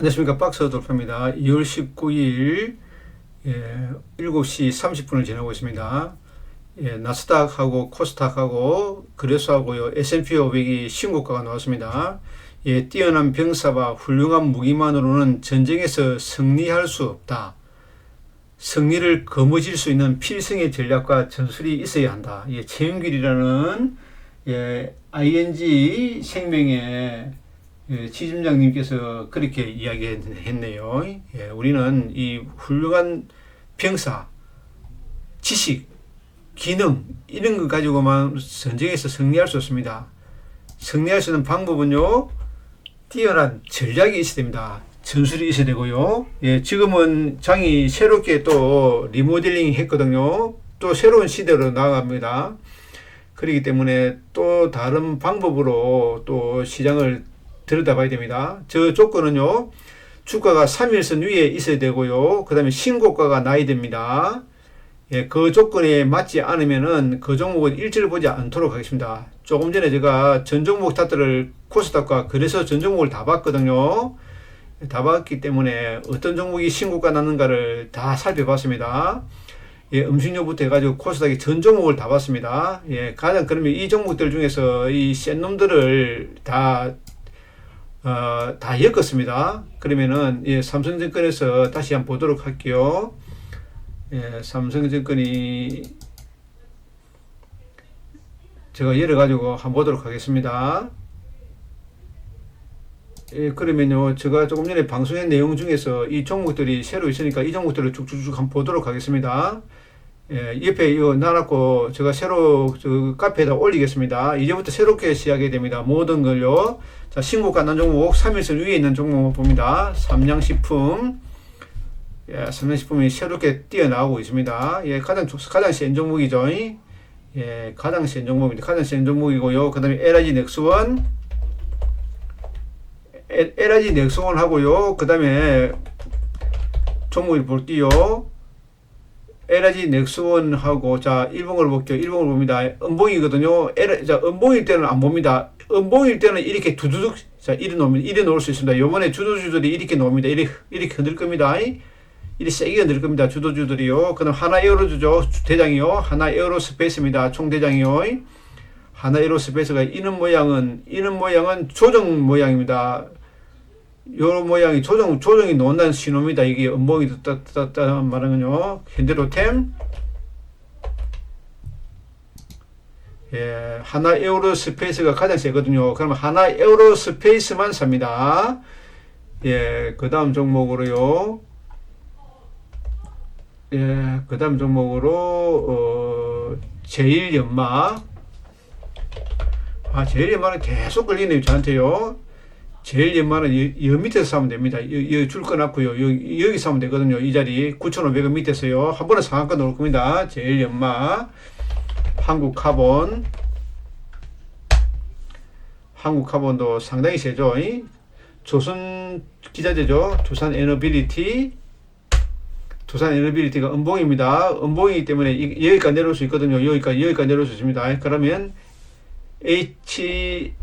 안녕하십니까 박스도록입니다 2월 19일 예, 7시 30분을 지나고 있습니다. 예, 나스닥하고 코스닥하고 그래서하고요 S&P 500이 신고가가 나왔습니다. 예, 뛰어난 병사와 훌륭한 무기만으로는 전쟁에서 승리할 수 없다. 승리를 거머쥘 수 있는 필승의 전략과 전술이 있어야 한다. 예, 최영길이라는 예, ING 생명의 예, 지점장님께서 그렇게 이야기했네요. 예, 우리는 이 훌륭한 병사, 지식, 기능 이런 것 가지고만 전쟁에서 승리할 수 없습니다. 승리할 수 있는 방법은요, 뛰어난 전략이 있어야 됩니다. 전술이 있어야 되고요. 예, 지금은 장이 새롭게 또 리모델링 했거든요. 또 새로운 시대로 나아갑니다. 그렇기 때문에 또 다른 방법으로 또 시장을 들여다봐야 됩니다. 저 조건은요. 주가가 3일선 위에 있어야 되고요. 그 다음에 신고가가 나야 됩니다. 예, 그 조건에 맞지 않으면은 그 종목은 일지를 보지 않도록 하겠습니다. 조금 전에 제가 전 종목 차트를 코스닥과 그래서 전 종목을 다 봤거든요. 다 봤기 때문에 어떤 종목이 신고가 났는가를 다 살펴봤습니다. 예, 음식료부터 해가지고 코스닥의 전 종목을 다 봤습니다. 예, 가장 그러면 이 종목들 중에서 이 센 놈들을 다 어, 다 엮었습니다. 그러면은 예, 삼성증권에서 다시 한번 보도록 할게요. 예, 삼성증권이 제가 열어 가지고 한번 보도록 하겠습니다. 예, 그러면요, 제가 조금 전에 방송의 내용 중에서 이 종목들이 새로 있으니까 이 종목들을 쭉쭉쭉 한번 보도록 하겠습니다. 예, 옆에 이거 놔놨고 제가 새로 저 카페에다 올리겠습니다. 이제부터 새롭게 시작이 됩니다. 모든 걸요. 자, 신고가 난 종목 3일선 위에 있는 종목 봅니다. 삼양식품. 예, 삼양식품이 새롭게 뛰어나오고 있습니다. 예, 가장 가장 센 종목이죠. 예, 가장 센 종목입니다. 가장 센 종목이고요. 그 다음에 LG 넥스원 LG 넥스원 하고요. 그 다음에 종목을 볼게요. LG 넥스원하고 자 일봉을 볼게요. 일봉을 봅니다. 음봉이거든요. L, 자 음봉일 때는 안 봅니다. 음봉일 때는 이렇게 두두둑 자 이리 놓으면 이리 놓을 수 있습니다. 요번에 주도주들이 이렇게 놓습니다. 이렇게 이렇게 흔들 겁니다. 이리 세게 흔들 겁니다. 주도주들이요. 그다음 하나 에어로주죠. 대장이요. 하나 에어로스페이스입니다. 총대장이요. 하나 에어로스페이스가 이는 모양은 이는 모양은 조정 모양입니다. 요 모양이 조정 조정이 놓는다는 신호입니다. 이게 음봉이 떴다 말은요. 현대로템 예, 하나 에어로 스페이스가 가장 세거든요. 그러면 하나 에어로 스페이스만 삽니다. 예, 그 다음 종목으로요. 예, 그 다음 종목으로, 어, 제일 연마. 아, 제일 연마는 계속 걸리네요, 저한테요. 제일연마는 여, 여 밑에서 사면 됩니다. 여, 줄 꺼놨고요. 여기, 사면 되거든요. 이 자리. 9,500원 밑에서요. 한 번에 상한가 놓을 겁니다. 제일연마. 한국 카본 한국 카본도 상당히 세죠. 조선 기자재죠. 두산 에너빌리티 두산 에너빌리티가 음봉입니다. 음봉이기 때문에 여기까지 내려올 수 있거든요. 여기까지 여기까지 내려올 수 있습니다. 그러면 H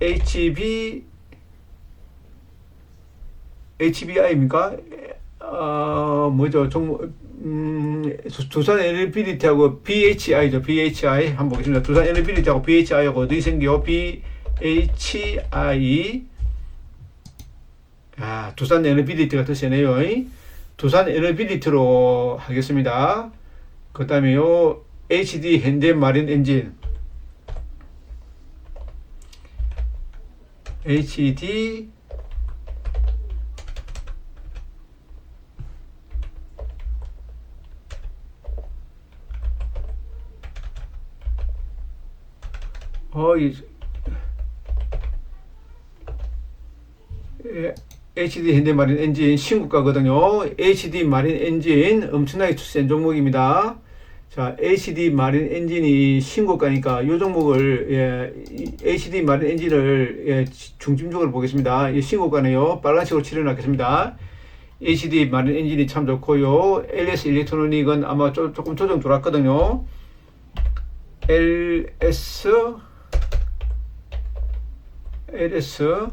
HB HBI입니까? 어, 뭐죠? 종 음, 두산 에너빌리티하고 BHI죠. BHI 한번 보겠습니다. 두산 에너빌리티하고 BHI하고 어디 생겨? BHI 아, 두산 에너빌리티가 더 세네요. 두산 에너빌리티로 하겠습니다. 그 다음에요. HD 현대 마린 엔진 HD 예, HD 현대마린 엔진 신고가거든요. HD 마린 엔진 엄청나게 센 종목입니다. 자, HD 마린 엔진이 신고가니까 이 종목을 예, HD 마린 엔진을 예, 중심적으로 보겠습니다. 이 신고가네요. 빨간색으로 칠해놨겠습니다. HD 마린 엔진이 참 좋고요. LS 일렉트로닉은 아마 조, 조금 조정 돌았거든요. LS LS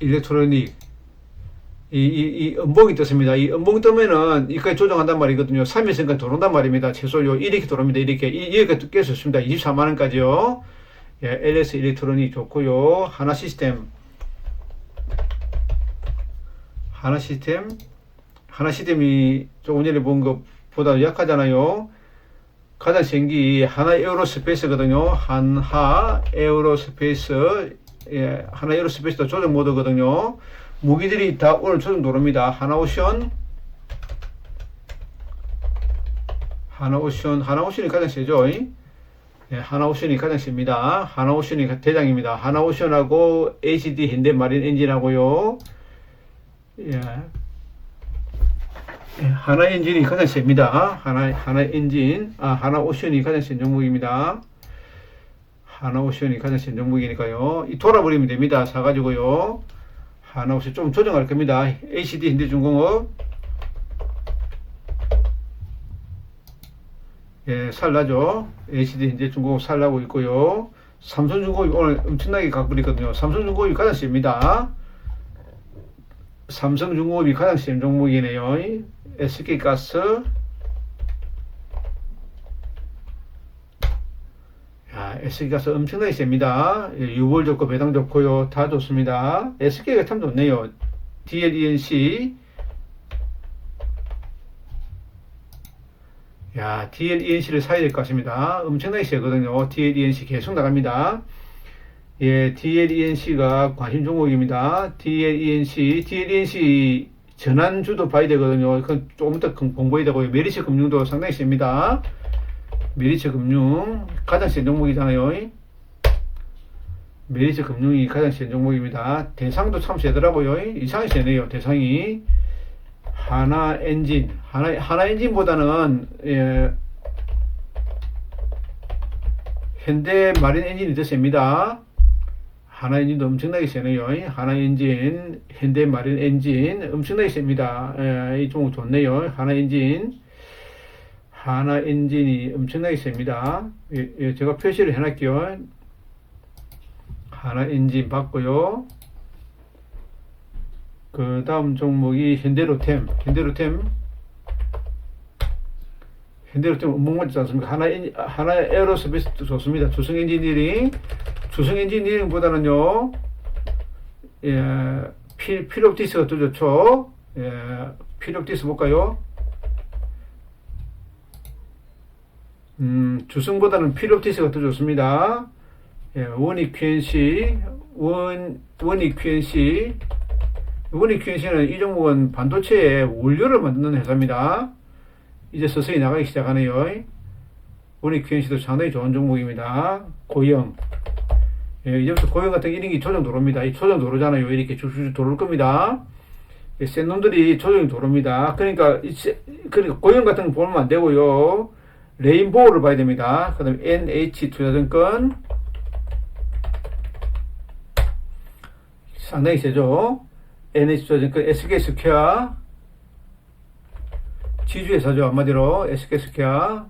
일렉트로닉 이, 이, 이 음봉이 떴습니다. 이 음봉 뜨면은 이까지 조정한단 말이거든요. 3일선까지 들어온단 말입니다. 최소 요 이렇게 들어옵니다. 이렇게. 이, 여기까지 깰수 있습니다. 24만원까지요. 예, LS 일렉트로닉 좋고요. 하나 시스템. 하나 시스템. 하나 시스템이 조금 전에 본 것보다 약하잖아요. 가장 생기 하나 에어로스페이스거든요. 한하 에어로스페이스. 예, 하나 에어로스페이스도 조정 모드거든요. 무기들이 다 오늘 조정 도로입니다. 하나오션, 하나오션, 하나오션이 가장 세죠. 예, 하나오션이 가장 셉니다. 하나오션이 대장입니다. 하나오션하고 HD 현대 마린 엔진하고요. 예. 예, 하나 엔진이 가장 셉니다. 하나, 하나 엔진, 아, 하나 오션이 가장 센 종목입니다. 하나 오션이 가장 센 종목이니까요. 이 돌아버리면 됩니다. 사가지고요. 하나 오션 좀 조정할 겁니다. ACD 현대중공업. 예, 살라죠. ACD 현대중공업 살라고 있고요. 삼성중공업이 오늘 엄청나게 갖고 있거든요. 삼성중공업이 가장 셉니다. 삼성중공업이 가장 센 종목이네요. SK가스. 야, SK가스 엄청나게 셉니다. 예, 유볼 좋고 배당 좋고요. 다 좋습니다. SK가 참 좋네요. DLENC. 야, DLENC를 사야 될 것 같습니다. 엄청나게 세거든요. DLENC 계속 나갑니다. 예, DLENC가 관심 종목입니다. DLENC, DLENC 전환주도 봐야 되거든요. 그건 조금 더 공부해야 되고요. 메리츠 금융도 상당히 셉니다. 메리츠 금융 가장 센 종목이잖아요. 메리츠 금융이 가장 센 종목입니다. 대상도 참 세더라고요. 이상하게 세네요. 대상이 하나 엔진 하나 하나 엔진보다는 예, 현대 마린 엔진이 더 셉니다. 하나 엔진도 엄청나게 세네요. 하나 엔진, 현대 마린 엔진 엄청나게 셉니다. 예, 이 종목 좋네요. 하나 엔진. 하나 엔진이 엄청나게 셉니다. 예, 예, 제가 표시를 해놨게요. 하나 엔진 받고요. 그 다음 종목이 현대로템. 현대로템. 현대로템 운봉 맞지 않습니까? 하나, 엔, 하나 에어로스페이스도 좋습니다. 주성 엔지니어링. 주성 엔지니어링보다는요, 예, 피, 필옵티스가 더 좋죠. 예, 필옵티스 볼까요? 음, 주승보다는 필옵티스가 더 좋습니다. 예, 원익 QNC, 원, 원익 QNC, 원익 QNC는 이 종목은 반도체에 원료를 만드는 회사입니다. 이제 서서히 나가기 시작하네요. 원익 QNC도 상당히 좋은 종목입니다. 고영. 예, 이제부터 고영 같은 이런 게 조정 도로입니다. 이 조정 도로잖아요. 이렇게 쭉쭉 도를 겁니다. 예, 센 놈들이 조정이 도로입니다. 그러니까, 그러니까 고영 같은 거 보면 안 되고요. 레인보우를 봐야 됩니다. 그 다음에 NH 투자증권. 상당히 세죠. NH 투자증권, SK 스퀘어. 지주회사죠. 한마디로 SK 스퀘어.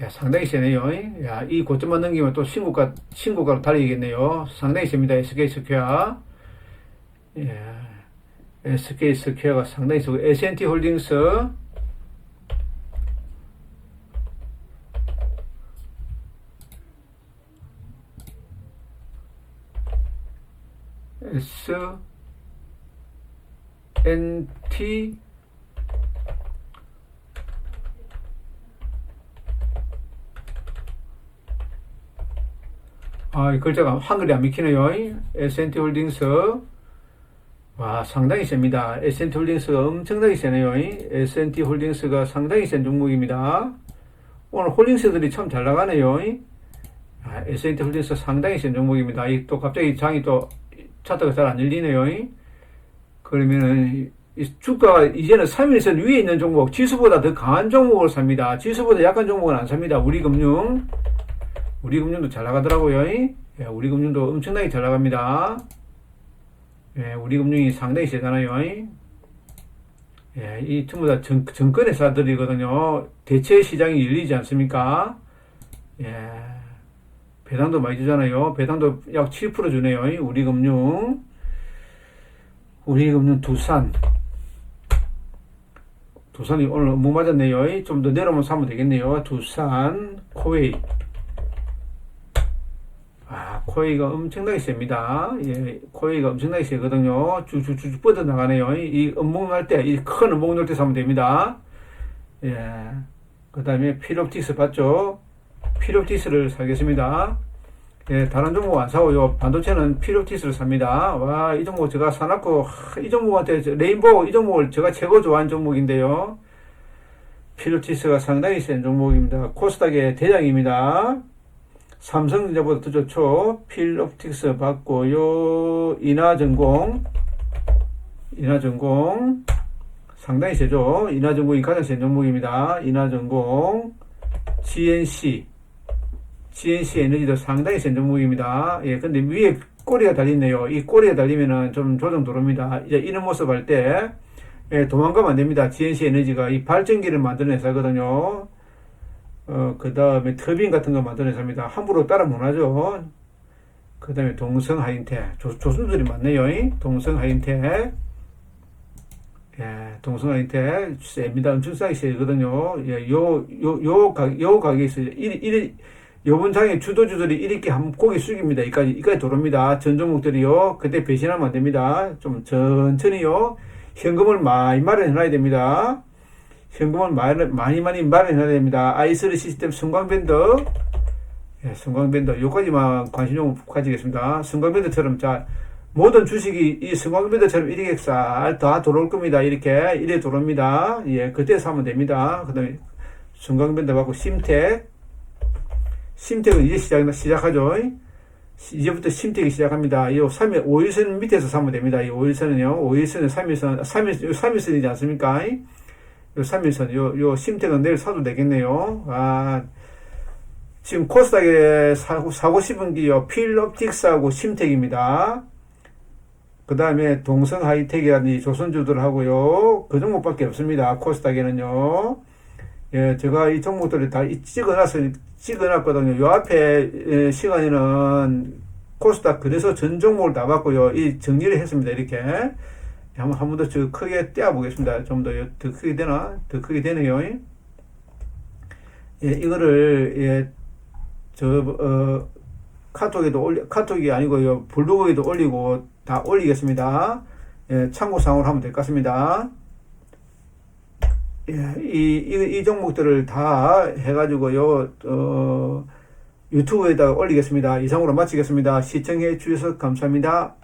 야, 상당히 세네요. 야, 이 고점만 넘기면 또 신고가, 신고가로 달리겠네요. 상당히 셉니다. SK 스퀘어. 예. SK 스퀘어가 상당히 세고, S&T 홀딩스. S N 아, 이 글자가 한글이 안 mik히네요. S&T 홀딩스. 와, 상당히 셉니다. S&T 홀딩스가 엄청나게 세네요. S&T 홀딩스가 상당히 센 종목입니다. 오늘 홀딩스들이 참 잘 나가네요. 아, S&T 홀딩스 상당히 센 종목입니다. 이또 갑자기 장이 또 차트가 잘 안 열리네요. 그러면은 이 주가가 이제는 3일선 위에 있는 종목, 지수보다 더 강한 종목을 삽니다. 지수보다 약한 종목은 안 삽니다. 우리 금융. 우리 금융도 잘 나가더라고요. 예, 우리 금융도 엄청나게 잘 나갑니다. 예, 우리 금융이 상당히 세잖아요. 예, 이 전부 다 정, 정권 회사들이거든요. 대체 시장이 열리지 않습니까? 예. 배당도 많이 주잖아요. 배당도 약 7% 주네요. 우리 금융. 우리 없는 두산. 두산이 오늘 못 맞았네요. 좀 더 내려오면 사면 되겠네요. 두산, 코웨이. 아, 코웨이가 엄청나게 셉니다. 예, 코웨이가 엄청나게 세거든요. 쭉쭉쭉 뻗어 나가네요. 이 음봉 날 때, 이 큰 음봉 날때 사면 됩니다. 예. 그 다음에 필옵틱스 봤죠? 필옵틱스를 사겠습니다. 예, 다른 종목 안 사고요. 반도체는 필옵틱스를 삽니다. 와, 이 종목 제가 사놨고, 하, 이 종목한테, 저 레인보우 이 종목을 제가 최고 좋아하는 종목인데요. 필옵틱스가 상당히 센 종목입니다. 코스닥의 대장입니다. 삼성전자보다 더 좋죠. 필옵틱스 받고요. 인하전공, 인하전공, 상당히 세죠. 인하전공이 가장 센 종목입니다. 인하전공, GNC, GNC 에너지도 상당히 센 종목입니다. 예, 근데 위에 꼬리가 달리네요. 이 꼬리가 달리면은 좀 조정 들어옵니다. 이제 이런 모습 할 때, 예, 도망가면 안 됩니다. GNC 에너지가 이 발전기를 만드는 회사거든요. 어, 그 다음에 터빈 같은 거 만드는 회사입니다. 함부로 따라 못 하죠. 그 다음에 동성 하인텍. 조, 조수들이 많네요. 동성 하인텍. 예, 동성 하인텍. 셉니다. 엄청 싸게 세거든요. 예, 요, 요, 요, 가, 요 가격에서 1, 1, 요번 장에 주도주들이 이렇게 한 고개 숙입니다. 이까지, 이까지 들어옵니다. 전 종목들이요. 그때 배신하면 안 됩니다. 좀 천천히요. 현금을 많이 마련해놔야 됩니다. 현금을 많이, 많이, 마련해놔야 됩니다. 아이스리 시스템 성광밴더. 예, 성광밴더. 요까지만 관심 좀 가지겠습니다. 성광밴더처럼, 자, 모든 주식이 이 성광밴더처럼 이렇게 싹다 들어올 겁니다. 이렇게, 이래 들어옵니다. 예, 그때 사면 됩니다. 그 다음에 성광밴더 받고 심텍. 심택은 이제 시작, 시작하죠. 이제부터 심택이 시작합니다. 이 3일, 5일선 밑에서 사면 됩니다. 이 5일선은요, 5일선은 3일선, 3일, 3일선이지 않습니까? 요 3일선, 요, 요 심택은 내일 사도 되겠네요. 아, 지금 코스닥에 사고, 사고 싶은 게요, 필옵틱스하고 심택입니다. 그 다음에 동성 하이텍이라든지 조선주들 하고요, 그 종목밖에 없습니다. 코스닥에는요. 예, 제가 이 종목들을 다 찍어놨어, 찍어놨거든요. 요 앞에 예, 시간에는 코스닥 그래서 전 종목을 다 봤고요. 이 정리를 했습니다. 이렇게. 한번, 한 번더저 크게 떼어 보겠습니다. 좀 더, 더 크게 되나? 더 크게 되네요. 예, 이거를, 예, 저, 어, 카톡에도 올리, 카톡이 아니고요. 블로그에도 올리고 다 올리겠습니다. 예, 참고사항으로 하면 될 것 같습니다. 예, 이, 이, 이 종목들을 다 해가지고요, 어, 유튜브에다가 올리겠습니다. 이상으로 마치겠습니다. 시청해 주셔서 감사합니다.